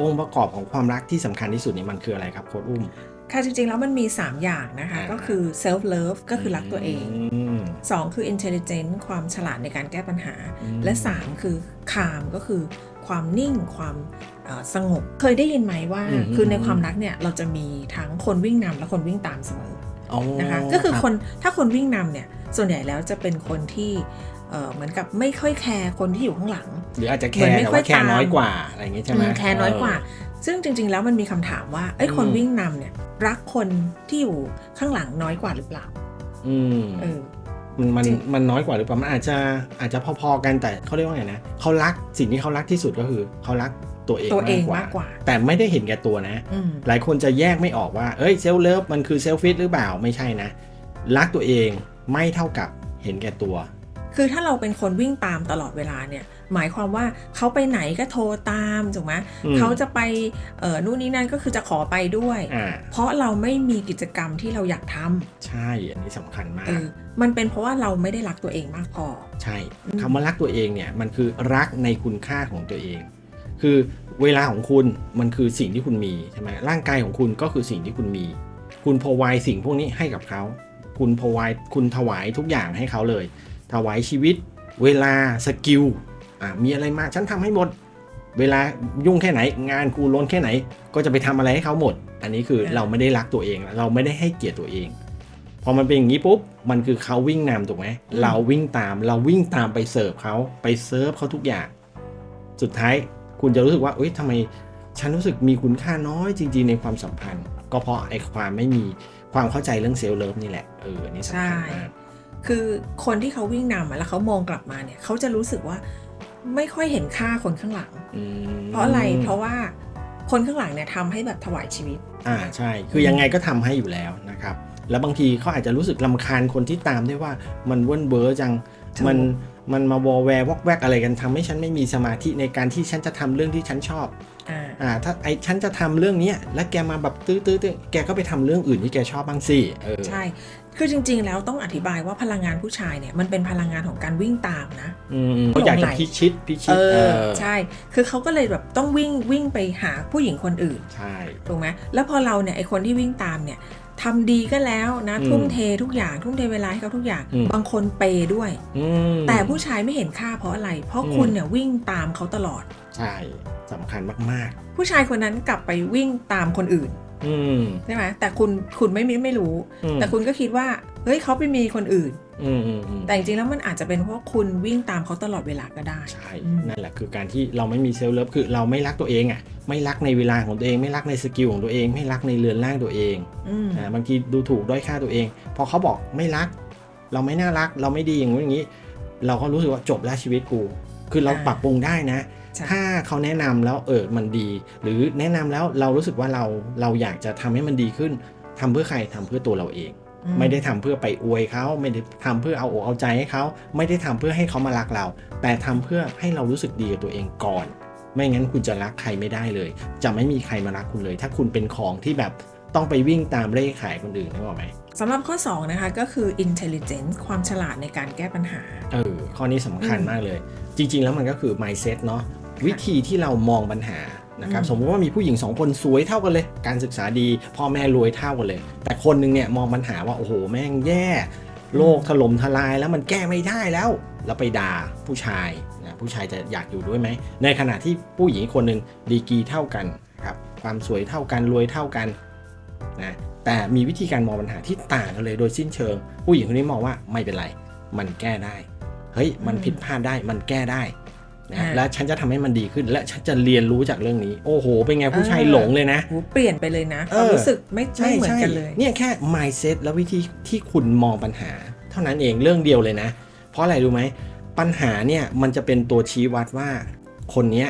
องค์ประกอบของความรักที่สำคัญที่สุดเนี่ยมันคืออะไรครับโค้ดอุ้มค่ะจริงๆ แล้วมันมี 3 อย่างนะคะอ่าก็คือ self love ก็คือรักตัวเองม2คือ intelligent ความฉลาดในการแก้ปัญหาอืมและ 3 คือ calm ก็คือความนิ่งความเอ่อสงบ เคยได้ยินไหมว่าอืมคือในความรักเนี่ย เราจะมีทั้งคนวิ่งนำและคนวิ่งตามเสมออ๋อนะคะก็คือรับคนถ้าคนวิ่งนำเนี่ยส่วนใหญ่แล้วจะเป็นคนที่ เอ่อเหมือนกับไม่ค่อยแคร์คนที่อยู่ข้างหลัง หรืออาจจะแคเหมือนร์ไม่แต่ค่อยว่าแคร์ตามน้อยกว่าอะไรอย่างงี้ใช่ไหมอืมแคร์น้อยกว่าเซึ่งจริง ๆ แล้วมันมีคำถามว่าไอ้ยคนอืมวิ่งนำเนี่ย รักคนที่อยู่ข้างหลังน้อยกว่าหรือเปล่า อืมเออมันมันจริงมันน้อยกว่าหรือเปล่ามันอาจจะอาจจะพอๆกันแต่เขาเรียกว่าไงนะเขารักสิ่งที่เขารักที่สุดก็คือเขารักตัวเองตัวเองมากมากกกว่าว่า แต่ไม่ได้เห็นแก่ตัวนะอืมหลายคนจะแยกไม่ออกว่า เอ้ยเซลเลิฟมันคือเซลฟิตหรือเปล่าไม่ใช่นะ รักตัวเองไม่เท่ากับเห็นแก่ตัว คือถ้าเราเป็นคนวิ่งตามตลอดเวลาเนี่ย หมายความว่าเขาไปไหนก็โทรตามถูกไหมอืมเขาจะไปเอ่อนู่นนี่นั่นก็คือจะขอไปด้วยอ่าเพราะเราไม่มีกิจกรรมที่เราอยากทำใช่อันนี้สำคัญมาเอกอมันเป็นเพราะว่าเราไม่ได้รักตัวเองมากพอ ใช่อืมคำว่ารักตัวเองเนี่ยมันคือรักในคุณค่าของตัวเอง คือเวลาของคุณมันคือสิ่งที่คุณมีใช่ไหมร่างกายของคุณก็คือสิ่งที่คุณมี คุณพอวายสิ่งพวกนี้ให้กับเขาคุณพอวายคุณถวายทุกอย่างให้เขาเลย ถวายชีวิต เวลาสกิลอะมีอะไรมาฉันทำให้หมด เวลายุ่งแค่ไหน งานกูล้นแค่ไหน ก็จะไปทำอะไรให้เขาหมด อันนี้คือเออเราไม่ได้รักตัวเอง เราไม่ได้ให้เกียรติตัวเอง พอมันเป็นอย่างนี้ปุ๊บมันคือเขาวิ่งนำถูกไหมเราวิ่งตามเราวิ่งตามไปเสิร์ฟเขาไปเซิร์ฟเขาทุกอย่าง สุดท้ายคุณจะรู้สึกว่าเอ้ยทำไมฉันรู้สึกมีคุณค่าน้อยจริงๆในความสัมพันธ์ ก็เพราะไอ้ความไม่มีความเข้าใจเรื่องเซลล์เลิฟนี่แหละเอออันนี้สำคัญมาก คือคนที่เขาวิ่งนำอะแล้วเขามองกลับมาเนี่ยเขาจะรู้สึกว่าไม่ค่อยเห็นค่าคนข้างหลังอืมเพราะอะไรเพราะว่าคนข้างหลังเนี่ยทำให้แบบถวายชีวิต อ่าใช่ คือยังไงก็ทำให้อยู่แล้วนะครับ แล้วบางทีเขาอาจจะรู้สึกลำคาญคนที่ตามด้วยว่ามันเว่นเบอร์จังถูกมัน มันมาวอแวร์วอกแวกอะไรกันทำให้ฉันไม่มีสมาธิในการที่ฉันจะทำเรื่องที่ฉันชอบอ่าอ่าถ้าไอฉันจะทำเรื่องเนี้ยแล้วแกมาแบบตื้อตื้อตื้อแกก็ไปทำเรื่องอื่นที่แกชอบบ้างสิเออใช่ คือจริง ๆ แล้วต้องอธิบายว่าพลังงานผู้ชายเนี่ยมันเป็นพลังงานของการวิ่งตามนะอืมเขาอยากจะพิชิตพิชิเอตเอออใช่ คือเขาก็เลยแบบต้องวิ่งวิ่งไปหาผู้หญิงคนอื่น ใช่ถูกไหมแล้วพอเราเนี่ยไอคนที่วิ่งตามเนี่ย ทำดีก็แล้วนะอืมทุ่มเททุกอย่างทุ่มเทเวลาให้เขาทุกอย่างอืมบางคนเปย์ด้วยอืมแต่ผู้ชายไม่เห็นค่าเพราะอะไร เพราะอืมคุณเนี่ยวิ่งตามเขาตลอด ใช่สำคัญมากผู้ชายคนนั้นกลับไปวิ่งตามคนอื่นๆอืมใช่ไหมแต่คุณคุณไม่มีไม่รู้อืมแต่คุณก็คิดว่าเฮ้ยเขาไปมีคนอื่น อืมอืมอืมแต่จริงๆแล้วมันอาจจะเป็นเพราะคุณวิ่งตามเขาตลอดเวลาก็ได้ ใช่ อืม นั่นแหละคือการที่เราไม่มีเซลล์เลิฟคือเราไม่รักตัวเองอะ ไม่รักในเวลาของตัวเอง ไม่รักในสกิลของตัวเอง ไม่รักในเรือนร่างตัวเองอืมอ่าบางทีดูถูกด้อยค่าตัวเอง พอเขาบอกไม่รัก เราไม่น่ารัก เราไม่ดีอย่างนู้นอย่างนี้ เราก็รู้สึกว่าจบแล้วชีวิตกู คือเราอ่าปรับปรุงได้นะ ใช่ถ้าเขาแนะนำแล้วเออมันดี หรือแนะนำแล้วเรารู้สึกว่าเราเราอยากจะทำให้มันดีขึ้นทำเพื่อใครทำเพื่อตัวเราเองอื ไม่ได้ทำเพื่อไปอวยเขาไม่ได้ทำเพื่อเอาอกเอาใจให้เขาไม่ได้ทำเพื่อให้เขามารักเรา แต่ทำเพื่อให้เรารู้สึกดีกับตัวเองก่อน ไม่งั้นคุณจะรักใครไม่ได้เลย จะไม่มีใครมารักคุณเลย ถ้าคุณเป็นของที่แบบต้องไปวิ่งตามเร่ขายคนอื่นนึกออกไหมสำหรับข้อ 2 นะคะ ก็คือ intelligence ความฉลาดในการแก้ปัญหา เออ ข้อนี้สำคัญอืมมากเลย จริง ๆ แล้วมันก็คือ mindset เนาะวิธีที่เรามองปัญหา นะครับอืมสมมติว่ามีผู้หญิงสองคนสวยเท่ากันเลย การศึกษาดี พ่อแม่รวยเท่ากันเลย แต่คนหนึงเนี่ยมองปัญหาว่าโอ้โหแม่งแย่โลกถล่มทลายแล้วมันแก้ไม่ได้แล้ว แล้วไปด่าผู้ชายนะผู้ชายจะอยากอยู่ด้วยไหม ในขณะที่ผู้หญิงอีกคนหนึ่งดีกรีเท่ากันครับความสวยเท่ากันรวยเท่ากันนะแต่มีวิธีการมองปัญหาที่ต่างกันเลยโดยสิ้นเชิง ผู้หญิงคนนี้มองว่าไม่เป็นไร มันแก้ได้เฮ้ยมันอืมผิดพลาดได้มันแก้ได้ นะอ่าและฉันจะทำให้มันดีขึ้น และฉันจะเรียนรู้จากเรื่องนี้ โอ้โห เป็นไงผู้ชายเออหลงเลยนะโหเปลี่ยนไปเลยนะเอความอรู้สึกไม่ไม่เหมือนกันเลย เนี่ยแค่ mindset แล้ววิธีที่คุณมองปัญหา เท่านั้นเองเรื่องเดียวเลยนะ เพราะอะไรรู้ไหมปัญหาเนี่ยมันจะเป็นตัวชี้วัดว่า คนเนี้ย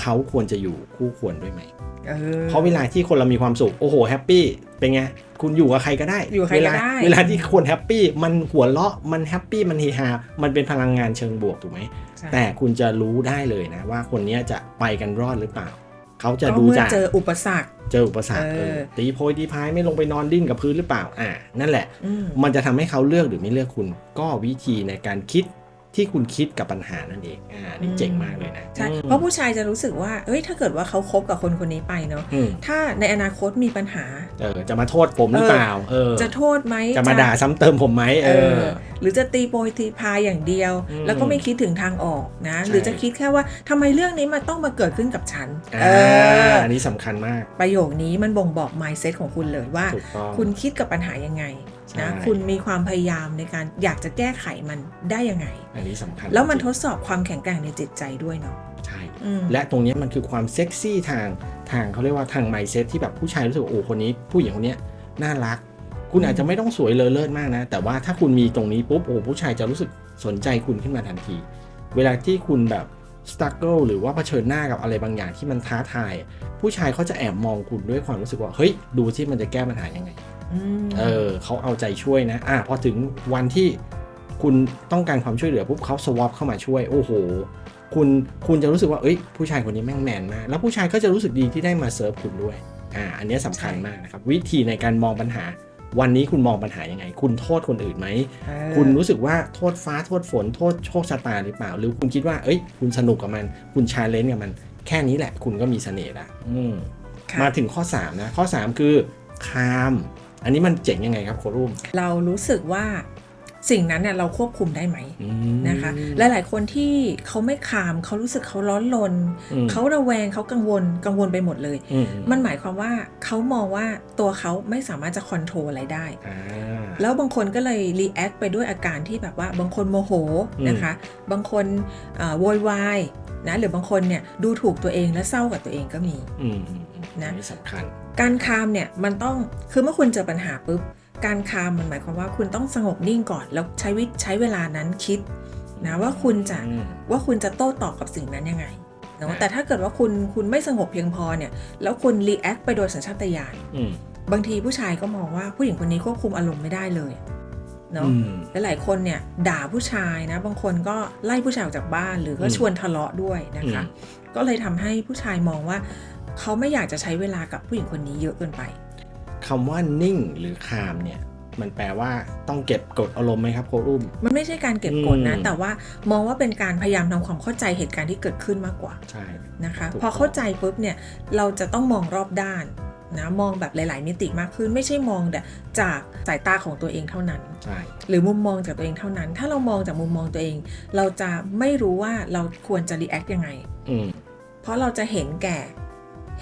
เขาควรจะอยู่คู่ควรด้วยไหมเออเพราะเวลาที่คนเรามีความสุขโอ้โหแฮปปี้เป็นไงคุณอยู่กับใครก็ได้อยู่กับใครเวก็ลาได้เวลาที่คนแฮปปี้มันหัวเราะมันแฮปปี้มันเฮฮามันเป็นพลังงานเชิงบวกถูกไหมใช่ แต่คุณจะรู้ได้เลยนะว่าคนเนี้ยจะไปกันรอดหรือเปล่า เขาจะก็ดูเมื่อจากเจออุปสรรค เจออุปสรรคเออเออตีโพยตีพายไม่ลงไปนอนดิ้นกับพื้นหรือเปล่า อ่า นั่นแหละอืมมันจะทำให้เขาเลือกหรือไม่เลือกคุณ ก็วิธีในการคิด ที่คุณคิดกับปัญหานั่นเอง อ่า นี่เจ๋งมากเลยนะ ใช่อืมเพราะผู้ชายจะรู้สึกว่า เอ้ย ถ้าเกิดว่าเขาคบกับคนคนนี้ไปเนาะอืมถ้าในอนาคตมีปัญหา เออ จะมาโทษผมหรือเปล่า เออ จะโทษไหม จะมาด่าซ้ำเติมผมไหมเอเอออหรือจะตีโพยตีพายอย่างเดียวอืมแล้วก็ไม่คิดถึงทางออกนะใช่หรือจะคิดแค่ว่าทำไมเรื่องนี้มันต้องมาเกิดขึ้นกับฉันอ่าเออ อันนี้สำคัญมาก ประโยคนี้มันบ่งบอก mindset ของคุณเลยว่าถูกต้องคุณคิดกับปัญหายังไง นะใช่คุณมีความพยายามในการอยากจะแก้ไขมันได้ยังไง อันนี้สำคัญ แล้วมันจทริงดสอบความแข็งแกร่งในจิตใจด้วยเนาะๆใช่อืมและตรงเนี้ยมันคือความเซ็กซี่ทางทางเขาเรียกว่าทางไมเซ็ตที่แบบผู้ชายรู้สึกว่าโอ้คนนี้ ผู้หญิงคนเนี้ยน่ารัก คุณอาจจะไม่ต้องสวยเลอเลิศมากนะ แต่ว่าถ้าคุณมีตรงนี้ปุ๊บโอ้ผู้ชายจะรู้สึกสนใจคุณขึ้นมาทันที เวลาที่คุณแบบสตั๊กเกิลหรือว่าเผชิญหน้ากับอะไรบางอย่างที่มันท้าทาย ผู้ชายเขาจะแอบมองคุณด้วยความรู้สึกว่าเฮ้ยดูที่มันจะแก้ปัญหายังไงม เออเขาเอาใจช่วยนะอะพอถึงวันที่คุณต้องการความช่วยเหลือปุ๊บเขาสวอปเข้ามาช่วย โอ้โห คุณคุณจะรู้สึกว่าเอ้ย ผู้ชายคนนี้แม่งแมนมาก แล้วผู้ชายก็จะรู้สึกดีที่ได้มาเซิร์ฟคุณด้วยอ่าอันเนี้ยสำคัญมากนะครับ วิธีในการมองปัญหา วันนี้คุณมองปัญหายังไง คุณโทษคนอื่นไหมเออคุณรู้สึกว่าโทษฟ้าโทษฝนโทษโชคชะตาหรือเปล่า หรือคุณคิดว่าเอ้ย คุณสนุกกับมัน คุณชาเลนจ์กับมัน แค่นี้แหละ คุณก็มีเสน่ห์ละอืมค่ะมาถึงข้อ3นะข้อ 3 คือคาม อันนี้มันเจ๋งยังไงครับโครุ่มเรารู้สึกว่าสิ่งนั้นเนี่ยเราควบคุมได้ไหมอืมนะคะและหลายคนที่เขาไม่คามเขารู้สึกเขาร้อนรนอืมเขาระแวงเขากังวลกังวลไปหมดเลยอืมมันหมายความว่าเขามองว่าตัวเขาไม่สามารถจะคอนโทรลอะไรได้อ่าแล้วบางคนก็เลยรีแอคไปด้วยอาการที่แบบว่าบางคนโมโหอืมนะคะ บางคนเอ่อโวยวายนะหรือบางคนเนี่ยดูถูกตัวเองและเศร้ากับตัวเองก็มีอืมอืมอืมนะอันี่สำคัญ การคามเนี่ยมันต้องคือเมื่อคุณเจอปัญหาปุ๊บการคามมันหมายความว่าคุณต้องสงบนิ่งก่อนแล้วใช้วิใช้เวลานั้นคิดนะว่าคุณจะอืมว่าคุณจะโต้ตอบกับสิ่งนั้นยังไงเนาะอ่าแต่ถ้าเกิดว่าคุณคุณไม่สงบเพียงพอเนี่ยแล้วคุณรีแอคไปโดยสัญชาตญาณอืมบางทีผู้ชายก็มองว่าผู้หญิงคนนี้ควบคุมอารมณ์ไม่ได้เลยเนาะอืมและหลายคนเนี่ยด่าผู้ชายนะ บางคนก็ไล่ผู้ชายออกจากบ้านหรือก็อืมชวนทะเลาะด้วยนะคะอืมก็เลยทำให้ผู้ชายมองว่า เขาไม่อยากจะใช้เวลากับผู้หญิงคนนี้เยอะเกินไปคำว่านิ่งหรือคามเนี่ยมันแปลว่าต้องเก็บกดอารมณ์ไหมครับโครุ่มมันไม่ใช่การเก็บกดนะอืมแต่ว่ามองว่าเป็นการพยายามทำความเข้าใจเหตุการณ์ที่เกิดขึ้นมากกว่าใช่นะคะถูกพอเข้าใจปุ๊บเนี่ยเราจะต้องมองรอบด้านนะมองแบบหลาย ๆ มิติมากขึ้น ไม่ใช่มองแต่จากสายตาของตัวเองเท่านั้นใช่หรือมุมมองจากตัวเองเท่านั้น ถ้าเรามองจากมุมมองตัวเอง เราจะไม่รู้ว่าเราควรจะรีแอคยังไงอืมเพราะเราจะเห็นแก่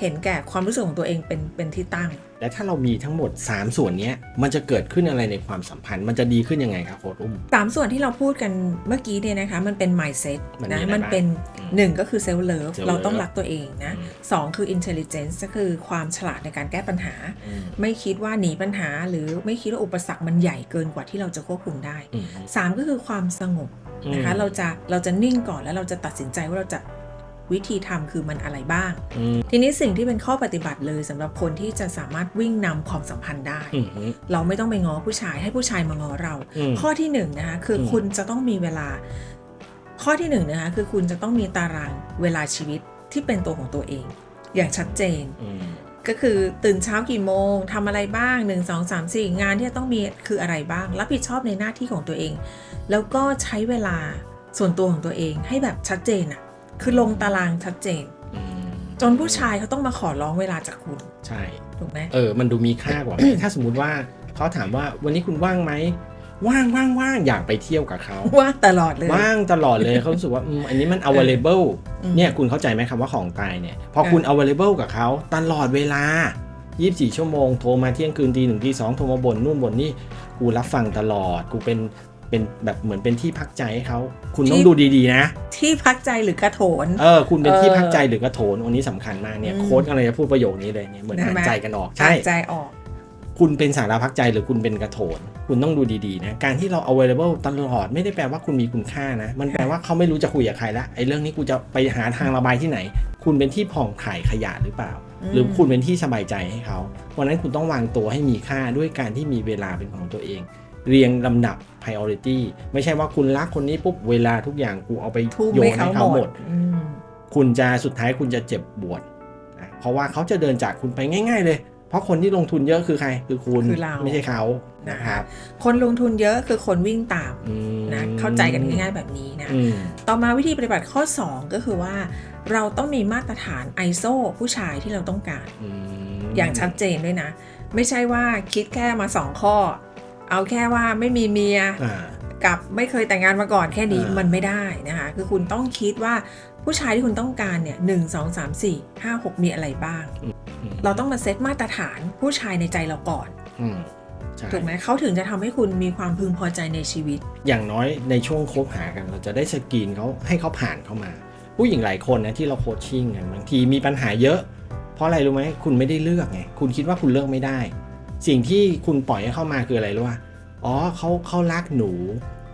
เห็นแก่ความรู้สึกของตัวเองเป็นเป็นที่ตั้ง และถ้าเรามีทั้งหมด 3 ส่วนเนี้ยมันจะเกิดขึ้นอะไรในความสัมพันธ์ มันจะดีขึ้นยังไงครับโครุ่มสามส่วนที่เราพูดกันเมื่อกี้เนี่ยนะคะ มันเป็น mindset มันมีนะอะไรมันบ้างเป็นอืมหนึ่งก็คือ self love self เราต้อง love รักตัวเองนะอืมสองคือ intelligence ก็คือความฉลาดในการแก้ปัญหาอืมไม่คิดว่าหนีปัญหา หรือไม่คิดว่าอุปสรรคมันใหญ่เกินกว่าที่เราจะควบคุมได้อืมสามก็คือความสงบนะคะอืมเราจะเราจะนิ่งก่อนแล้วเราจะตัดสินใจว่าเราจะ วิธีทำคือมันอะไรบ้างอืมทีนี้สิ่งที่เป็นข้อปฏิบัติเลยสำหรับคนที่จะสามารถวิ่งนำความสัมพันธ์ได้อืมเราไม่ต้องไปง้อผู้ชายให้ผู้ชายมาง้อเราอืมข้อที่หนึ่งนะคะคืออมคุณจะต้องมีเวลา ข้อที่หนึ่งนะคะคือคุณจะต้องมีตารางเวลาชีวิตที่เป็นตัวของตัวเอง อย่างชัดเจนอืมก็คือตื่นเช้ากี่โมงทำอะไรบ้าง 1 2 3 4 งานที่จะต้องมีคืออะไรบ้าง รับผิดชอบในหน้าที่ของตัวเอง แล้วก็ใช้เวลาส่วนตัวของตัวเองให้แบบชัดเจนอะ คือลงตารางชัดเจนอืมจนผู้ชายเขาต้องมาขอร้องเวลาจากคุณ ใช่ถูกไหมเออ มันดูมีค่ากว่า ถ้าสมมุติว่าเขาถามว่าวันนี้คุณว่างไหมว่างว่างว่างอยากไปเที่ยวกับเขาว่าตลอดเลยว่างตลอดเลยเขารู้สึกว่าอืมอันนี้มัน available อืมเนี่ยคุณเข้าใจไหมคำว่าของตายเนี่ยพอคุณ available กับเขาตลอดเวลา 24 ชั่วโมง โทรมาเที่ยงคืนตีหนึ่งตีสองโทรมาบ่นนู่นบ่นนี่กูรับฟังตลอด กูเป็น เป็นแบบเหมือนเป็นที่พักใจให้เขาคุณต้องดูดีๆนะ ที่พักใจหรือกระโถน เออ คุณเป็นที่เออพักใจหรือกระโถนอันนี้สำคัญมากเนี่ยอืมโค้ดอะไรจะพูดประโยคนี้เลยเนี่ยเหมือนอ่านใช่ไหมใจกันออกใช่อ่านใจออก คุณเป็นสาราพักใจหรือคุณเป็นกระโถน คุณต้องดูดีๆนะการที่เรา available ตลอดไม่ได้แปลว่าคุณมีคุณค่านะ มันแปลว่าเขาไม่รู้จะคุยกับใครละไอ้เรื่องนี้กูจะไปหาทางระบายที่ไหน คุณเป็นที่ผ่องถ่ายขยะหรือเปล่าอืมหรือคุณเป็นที่สบายใจให้เขาวันนั้นคุณต้องวางตัวให้มีค่าด้วยการที่มีเวลาเป็นของตัวเอง เรียงลำดับ priority ไม่ใช่ว่าคุณรักคนนี้ปุ๊บเวลาทุกอย่างกูเอาไปทุ่มโยให้นเขาให้หเขามหมดดอืมคุณจะสุดท้ายคุณจะเจ็บปวดนะเพราะว่าเขาจะเดินจากคุณไปง่าย ๆ เลยพอราะคนที่ลงทุนเยอะคือใคร คือคุณคือเราไม่ใช่เขานะครับ คนลงทุนเยอะคือคนวิ่งตามอืมนะเข้าใจกันง่ายๆแบบนี้นะอืมต่อมาวิธีปฏิบัติข้อ 2 ก็คือว่าเราต้องมีมาตรฐาน ISO ผู้ชายที่เราต้องการอืมอย่างชัดเจนด้วยนะ ไม่ใช่ว่าคิดแค่มา 2 ข้อ เอาแค่ว่าไม่มีเมียอ่ากับไม่เคยแต่งงานมาก่อนแค่นี้อ่ามัมันไม่ได้นะคะคือคุณต้องคิดว่าผู้ชายที่คุณต้องการเนี่ยหนึ่งสองสามสี่ห้าหกมีอะไรบ้างอืมเราต้องมาเซตมาตรฐานผู้ชายในใจเราก่อนอืมใช่ถูกไหมเขาถึงจะทำให้คุณมีความพึงพอใจในชีวิต อย่างน้อยในช่วงคบหากัน เราจะได้สกรีนเขาให้เขาผ่านเข้ามา ผู้หญิงหลายคนนะที่เราโคชชิ่งกันบางทีมีปัญหาเยอะ เพราะอะไรรู้ไหมคุณไม่ได้เลือกไงคุณคิดว่าคุณเลือกไม่ได้ สิ่งที่คุณปล่อยให้เข้ามาคืออะไรรู้ป่ะอ๋อเขาเขารักหนู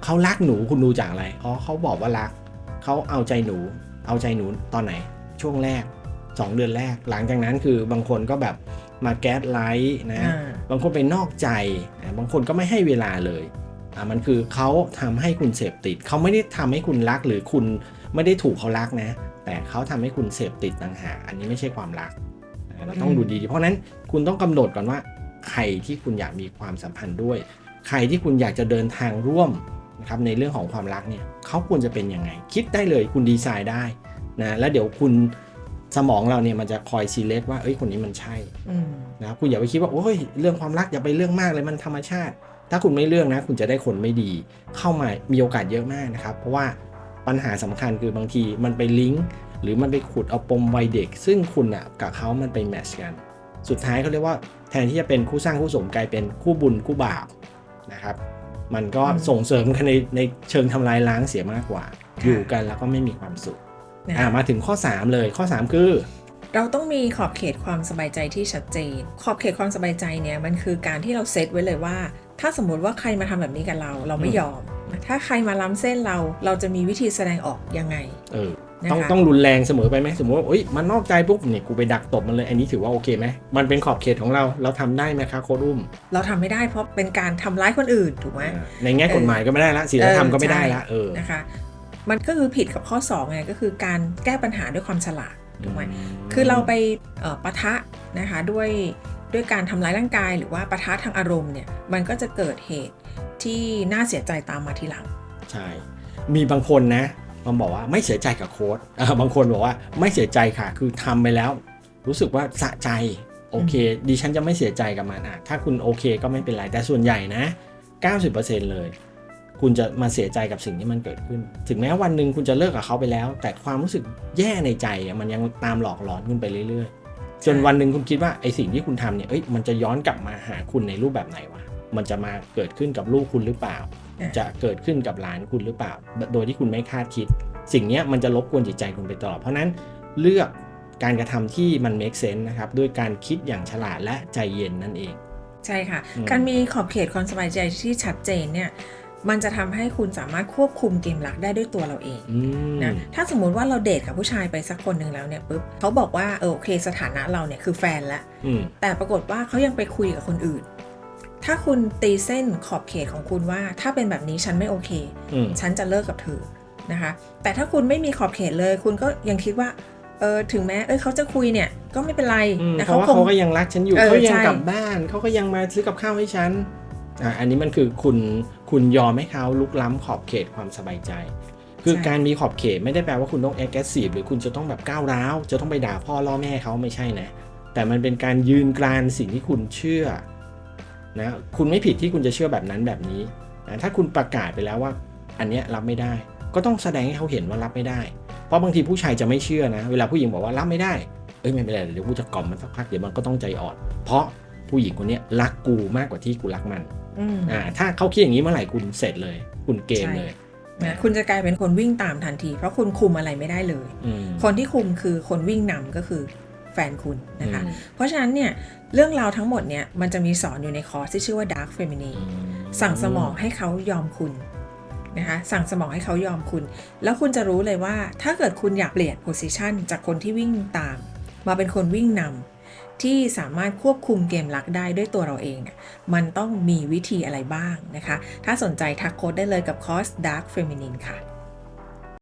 เขารักหนูคุณดูจากอะไร อ๋อเขาบอกว่ารัก เขาเอาใจหนู เอาใจหนูตอนไหน ช่วงแรก 2 เดือนแรก หลังจากนั้นคือบางคนก็แบบมาแก๊สไลท์นะอ่าบางคนไปนอกใจนะบางคนก็ไม่ให้เวลาเลย อะมันคือเขาทำให้คุณเสพติด เขาไม่ได้ทำให้คุณรักหรือคุณไม่ได้ถูกเขารักนะ แต่เขาทำให้คุณเสพติดต่างหาก อันนี้ไม่ใช่ความรักนะเราต้องดูดีๆเพราะฉะนั้นคุณต้องกำหนดก่อนว่า ใครที่คุณอยากมีความสัมพันธ์ด้วย ใครที่คุณอยากจะเดินทางร่วมนะครับในเรื่องของความรักเนี่ยเขาควรจะเป็นยังไง คิดได้เลยคุณดีไซน์ได้นะแล้วเดี๋ยวคุณสมองเราเนี่ยมันจะคอยซีเลคว่าเอ้ยคนนี้มันใช่อืมนะครับคุณอย่าไปคิดว่าโอ้ยเรื่องความรักอย่าไปเรื่องมากเลยมันธรรมชาติ ถ้าคุณไม่เรื่องนะ คุณจะได้คนไม่ดี เข้ามามีโอกาสเยอะมากนะครับ เพราะว่าปัญหาสำคัญคือบางทีมันไปลิงก์หรือมันไปขุดเอาปมวัยเด็ก ซึ่งคุณอะกับเขามันไปแมทชกัน สุดท้ายเขาเรียกว่า แทนที่จะเป็นคู่สร้างคู่สมกลายเป็นคู่บุญคู่บาปนะครับ มันก็อืมส่งเสริมกันในในเชิงทำลายล้างเสียมากกว่าค่ะอยู่กันแล้วก็ไม่มีความสุขนะอ่าคะมาถึงข้อ 3 เลยข้อ 3 คือ เราต้องมีขอบเขตความสบายใจที่ชัดเจน ขอบเขตความสบายใจเนี่ยมันคือการที่เราเซตไว้เลยว่า ถ้าสมมุติว่าใครมาทำแบบนี้กับเรา เราไม่อืมยอม ถ้าใครมาล้ำเส้นเราเราจะมีวิธีแสดงออกยังไง เออนะคะ ต้องต้องรุนแรงเสมอไปไหมสมมติว่าเอ้ยมันนอกใจปุ๊บเนี่ยกูไปดักตบมันเลยอันนี้ถือว่าโอเคไหมมันเป็นขอบเขตของเราเราทำได้ไหมคะโค้ดอุ้ม เราทำไม่ได้เพราะเป็นการทำร้ายคนอื่นถูกไหมอ่าในแง่กฎหมายก็ไม่ได้ละศีลธรรมก็ไม่ได้ละเออนะคะมันก็คือผิดกับข้อ2ไงก็คือการแก้ปัญหาด้วยความฉลาดถูกไหมคือเราไปเอ่อปะทะนะคะด้วยด้วยการทำร้ายร่างกาย หรือว่าปะทะทางอารมณ์เนี่ยมันก็จะเกิดเหตุที่น่าเสียใจตามมาทีหลัง ใช่ มีบางคนนะ มันบอกว่าไม่เสียใจกับโค้ดบางคนบอกว่าไม่เสียใจค่ะ คือทำไปแล้ว รู้สึกว่าสะใจโอเคดิฉันจะไม่เสียใจกับมันอะถ้าคุณโอเคก็ไม่เป็นไรแต่ส่วนใหญ่นะ 90%เลย คุณจะมาเสียใจกับสิ่งที่มันเกิดขึ้น ถึงแม้วันหนึ่งคุณจะเลิกกับเขาไปแล้ว แต่ความรู้สึกแย่ในใจมันยังตามหลอกหลอนคุณไปเรื่อยๆ จนวันหนึ่งคุณคิดว่าไอสิ่งที่คุณทำเนี่ยเอ้ยมันจะย้อนกลับมาหาคุณในรูปแบบไหนวะ มันจะมาเกิดขึ้นกับลูกคุณหรือเปล่าอะจะเกิดขึ้นกับหลานคุณหรือเปล่า โดยที่คุณไม่คาดคิด สิ่งเนี้ยมันจะรบกวนจิตใจคุณไปตลอด เพราะฉะนั้นเลือกการกระทำที่มัน make sense นะครับ ด้วยการคิดอย่างฉลาดและใจเย็นนั่นเอง ใช่ค่ะอืมการมีขอบเขตความสบายใจที่ชัดเจนเนี่ยมันจะทำให้คุณสามารถควบคุมเกมรักได้ด้วยตัวเราเองอืมนะถ้าสมมุติว่าเราเดทกับผู้ชายไปสักคนหนึ่งแล้วเนี่ยปุ๊บเขาบอกว่าเออโอเคสถานะเราเนี่ยคือแฟนแล้วอืมแต่ปรากฏว่าเขายังไปคุยกับคนอื่น ถ้าคุณตีเส้นขอบเขตของคุณว่า ถ้าเป็นแบบนี้ฉันไม่โอเคอืมฉันจะเลิกกับเธอนะคะ แต่ถ้าคุณไม่มีขอบเขตเลย คุณก็ยังคิดว่าเออถึงแม้เอ้ยเขาจะคุยเนี่ยก็ไม่เป็นไรอืมนะเพราะว่าคงเขาก็ยังรักฉันอยู่เออเขายังใช่กลับบ้านเขาก็ยังมาซื้อกับข้าวให้ฉันอะอันนี้มันคือคุณคุณยอมให้เขาลุกล้ำขอบเขตความสบายใจ คือการมีขอบเขตไม่ได้แปลว่าคุณต้อง aggressive หรือคุณจะต้องแบบก้าวร้าวจะต้องไปด่าพ่อล่อแม่เขาไม่ใช่นะ แต่มันเป็นการยืนกรานสิ่งที่คุณเชื่อ นะคุณไม่ผิดที่คุณจะเชื่อแบบนั้นแบบนี้นะถ้าคุณประกาศไปแล้วว่า อันเนี้ยรับไม่ได้ ก็ต้องแสดงให้เขาเห็นว่ารับไม่ได้ เพราะบางทีผู้ชายจะไม่เชื่อนะ เวลาผู้หญิงบอกว่ารับไม่ได้ เอ้ยไม่เป็นไรเดี๋ยวกูจะกล่อมมันสักพักเดี๋ยวมันก็ต้องใจอ่อน เพราะผู้หญิงคนเนี้ยรักกูมากกว่าที่กูรักมันอืมอ่าถ้าเขาคิดอย่างนี้เมื่อไหร่คุณเสร็จเลย คุณเกมเลยนะคุณจะกลายเป็นคนวิ่งตามทันที เพราะคุณคุมอะไรไม่ได้เลยอืมคนที่คุมคือคนวิ่งนำก็คือ แฟนคุณนะคะอืมเพราะฉะนั้นเนี่ยเรื่องราวทั้งหมดเนี่ยมันจะมีสอนอยู่ในคอร์สที่ชื่อว่า Dark Feminine สั่งสมองให้เขายอมคุณนะคะสั่งสมองให้เขายอมคุณ แล้วคุณจะรู้เลยว่าถ้าเกิดคุณอยากเปลี่ยนโพสิชันจากคนที่วิ่งตาม มาเป็นคนวิ่งนำที่สามารถควบคุมเกมลักได้ด้วยตัวเราเองเนี่ยมันต้องมีวิธีอะไรบ้างนะคะ ถ้าสนใจทักโค้ดได้เลยกับคอร์ส Dark Feminine ค่ะ